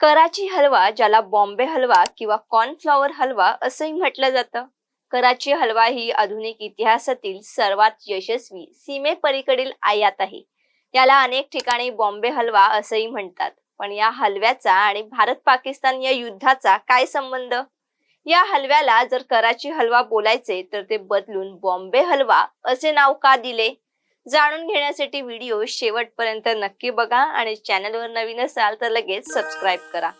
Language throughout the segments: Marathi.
कराची हलवा ज्याला बॉम्बे हलवा किंवा कॉर्नफ्लॉवर हलवा असंही म्हटलं जातं. कराची हलवा ही आधुनिक इतिहासातील सर्वात यशस्वी सीमेपलीकडील आयात आहे. याला अनेक ठिकाणी बॉम्बे हलवा असंही म्हणतात. पण या हलव्याचा आणि भारत पाकिस्तान या युद्धाचा काय संबंध? या हलव्याला जर कराची हलवा बोलायचे तर ते बदलून बॉम्बे हलवा असे नाव का दिले? जाणून घेण्यासाठी व्हिडिओ शेवटपर्यंत नक्की बघा आणि चॅनलवर नवीन असाल तर लगेच सबस्क्राईब करा.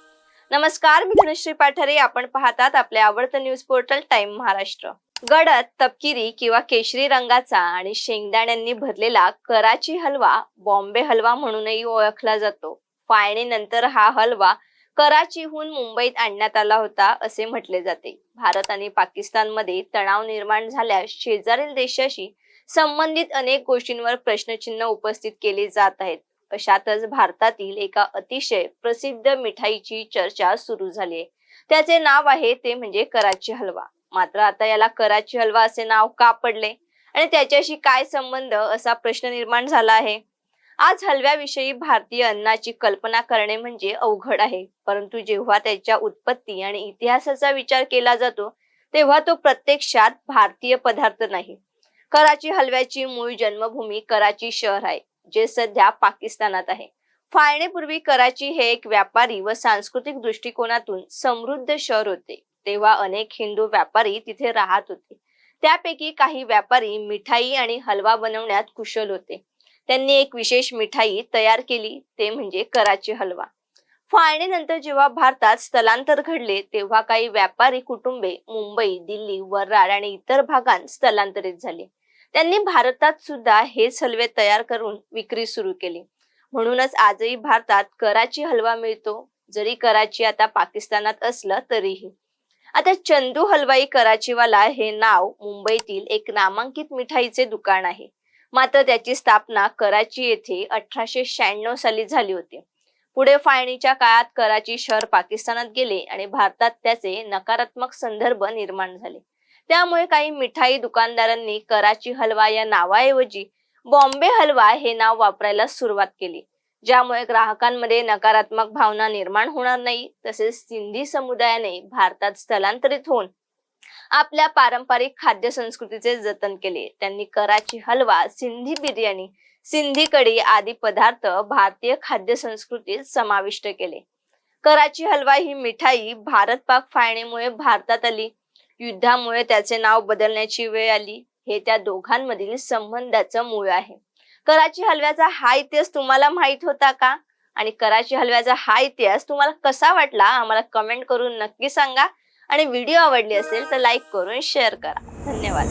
नमस्कार मी धनश्री पाठारे. आपण पाहतात आपले आवडतं न्यूज पोर्टल टाइम महाराष्ट्र गडद तपकिरी किंवा केशरी रंगाचा आणि शेंगदाण्यांनी भरलेला कराची हलवा बॉम्बे हलवा म्हणूनही ओळखला जातो. फाळणीनंतर हा हलवा कराचीहून मुंबईत आणण्यात आला होता असे म्हटले जाते. भारत आणि पाकिस्तानमध्ये तणाव निर्माण झाल्यास शेजारील देशाशी संबंधित अनेक गोष्टींवर प्रश्नचिन्ह उपस्थित केले जात आहेत. अशातच भारतातील एका अतिशय प्रसिद्ध मिठाईची चर्चा सुरू झाली आहे त्याचे नाव आहे ते म्हणजे कराची हलवा. मात्र आता याला कराची हलवा असे नाव का पडले? आणि त्याच्याशी काय संबंध असा प्रश्न निर्माण झाला आहे? आज हलव्याविषयी भारतीय अन्नाची कल्पना करणे म्हणजे अवघड आहे. परंतु जेव्हा त्याच्या उत्पत्ती आणि इतिहासाचा विचार केला जातो तेव्हा तो प्रत्यक्षात भारतीय पदार्थ नाही. कराची हलव्याची मूळ जन्मभूमी कराची शहर आहे जे सध्या पाकिस्तानात आहे. फाळणीपूर्वी कराची हे एक व्यापारी व सांस्कृतिक दृष्टिकोनातून समृद्ध शहर होते. तेव्हा अनेक हिंदू व्यापारी तिथे राहत होते. त्यापैकी काही व्यापारी मिठाई आणि हलवा बनवण्यात कुशल होते. त्यांनी एक विशेष मिठाई तयार केली ते म्हणजे कराची हलवा. फाळणीनंतर जेव्हा भारतात स्थलांतर घडले तेव्हा काही व्यापारी कुटुंबे मुंबई दिल्ली वराड आणि इतर भागांत स्थलांतरित झाले. त्यांनी भारतात सुद्धा हेच हलवे तयार करून विक्री सुरू केली. म्हणूनच आजही भारतात कराची हलवा मिळतो. जरी कराची आता पाकिस्तानात असलं तरीही. आता चंदू हलवाई कराचीवाला हे नाव मुंबईतील एक नामांकित मिठाईचे दुकान आहे. मात्र त्याची स्थापना कराची येथे अठराशे शहाण्णव साली झाली होती. पुढे फाळणीच्या काळात कराची शहर पाकिस्तानात गेले आणि भारतात त्याचे नकारात्मक संदर्भ निर्माण झाले. त्यामुळे काही मिठाई दुकानदारांनी कराची हलवा या नावाऐवजी बॉम्बे हलवा हे नाव वापरायला सुरुवात केली ज्यामुळे ग्राहकांमध्ये नकारात्मक भावना निर्माण होणार नाही तसेच सिंधी समुदायाने भारतात स्थलांतरित होऊन आपल्या पारंपरिक खाद्य संस्कृतीचे जतन केले. त्यांनी कराची हलवा सिंधी बिर्याणी सिंधी कढी आदी पदार्थ भारतीय खाद्य संस्कृतीत समाविष्ट केले. कराची हलवा ही मिठाई भारत पाक फाळणीमुळे भारतात आली. युद्धामुळे त्याचे नाव बदलण्याची वेळ आली. हे त्या दोघांमधील संबंधाचं मूळ आहे. कराची हलव्याचा हा इतिहास तुम्हाला माहीत होता का? आणि कराची हलव्याचा हा इतिहास तुम्हाला कसा वाटला? आम्हाला कमेंट करून नक्की सांगा. आणि व्हिडिओ आवडली असेल तर लाईक करून शेअर करा. धन्यवाद.